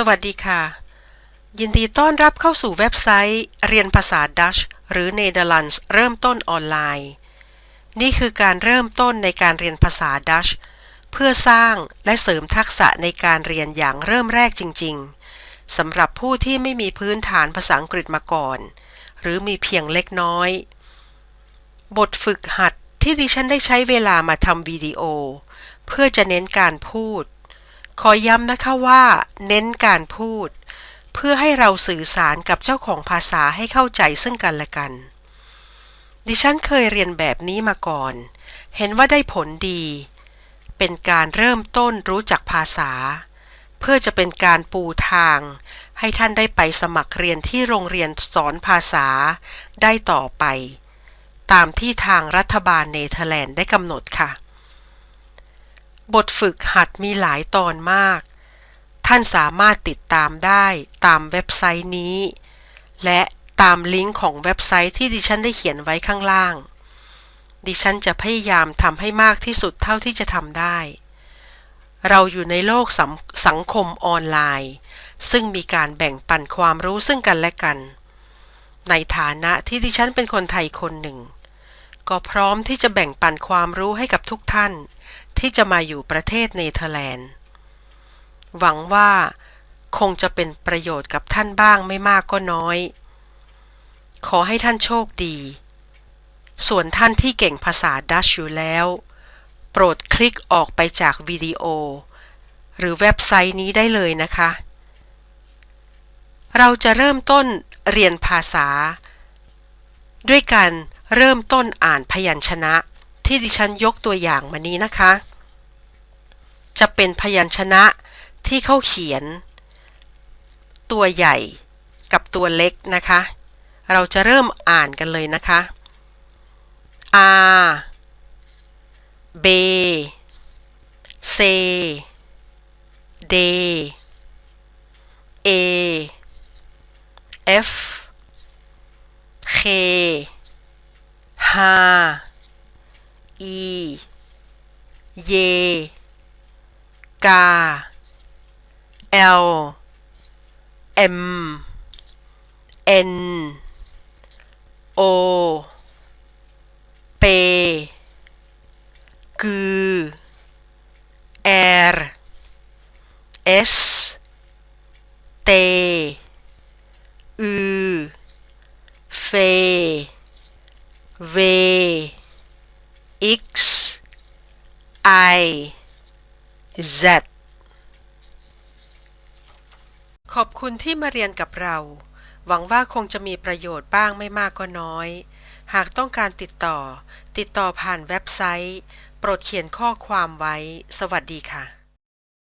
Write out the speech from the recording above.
สวัสดีค่ะ ยินดีต้อนรับเข้าสู่เว็บไซต์ เรียนภาษาดัชหรือเนเธอร์แลนด์เริ่มต้นออนไลน์ นี่คือการเริ่มต้นในการเรียนภาษาดัชเพื่อสร้างและเสริมทักษะในการเรียนอย่างเริ่มแรกจริง ๆสำหรับผู้ที่ไม่มีพื้นฐานภาษาอังกฤษมาก่อน หรือมีเพียงเล็กน้อย บทฝึกหัดที่ดิฉันได้ใช้เวลามาทำวิดีโอ เพื่อจะเน้นการพูด ขอย้ำนะคะว่า เน้นการพูด เพื่อให้เราสื่อสารกับเจ้าของภาษาให้เข้าใจซึ่งกันและกัน ดิฉันเคยเรียนแบบนี้มาก่อน เห็นว่าได้ผลดี เป็นการเริ่มต้นรู้จักภาษา เพื่อจะเป็นการปูทาง ให้ท่านได้ไปสมัครเรียนที่โรงเรียนสอนภาษาได้ต่อไป ตามที่ทางรัฐบาลเนเธอร์แลนด์ได้กำหนดค่ะ บทฝึกหัดมีหลายตอนมาก ท่านสามารถติดตามได้ตามเว็บไซต์นี้ และตามลิงก์ของเว็บไซต์ที่ดิฉันได้เขียนไว้ข้างล่าง ดิฉันจะพยายามทำให้มากที่สุดเท่าที่จะทำได้ เราอยู่ในโลกสสังคมออนไลน์ ซึ่งมีการแบ่งปันความรู้ซึ่งกันและกัน ในฐานะที่ดิฉันเป็นคนไทยคนหนึ่ง ก็พร้อมที่จะแบ่งปันความรู้ให้กับทุกท่าน ที่จะมาอยู่ประเทศเนเธอร์แลนด์ หวังว่าคงจะเป็นประโยชน์กับท่านบ้างไม่มากก็น้อย ขอให้ท่านโชคดี ส่วนท่านที่เก่งภาษาดัชอยู่แล้ว โปรดคลิกออกไปจากวิดีโอ หรือเว็บไซต์นี้ได้เลยนะคะ เราจะเริ่มต้นเรียนภาษา ด้วยการ เริ่มต้นอ่านพยัญชนะที่ดิฉันยกตัวอย่างมานี้นะคะ จะเป็นพยัญชนะที่เขาเขียน ตัวใหญ่กับตัวเล็กนะคะ เราจะเริ่มอ่านกันเลยนะคะ R B C D A F K ฮาอีเย กาเอลเอ็มเอ็นโอเปกือแอร์เอสเตอืเฟ V X I Z ขอบคุณที่มาเรียนกับเรา หวังว่าคงจะมีประโยชน์บ้างไม่มากก็น้อย หากต้องการติดต่อ ติดต่อผ่านเว็บไซต์ โปรดเขียนข้อความไว้ สวัสดีค่ะ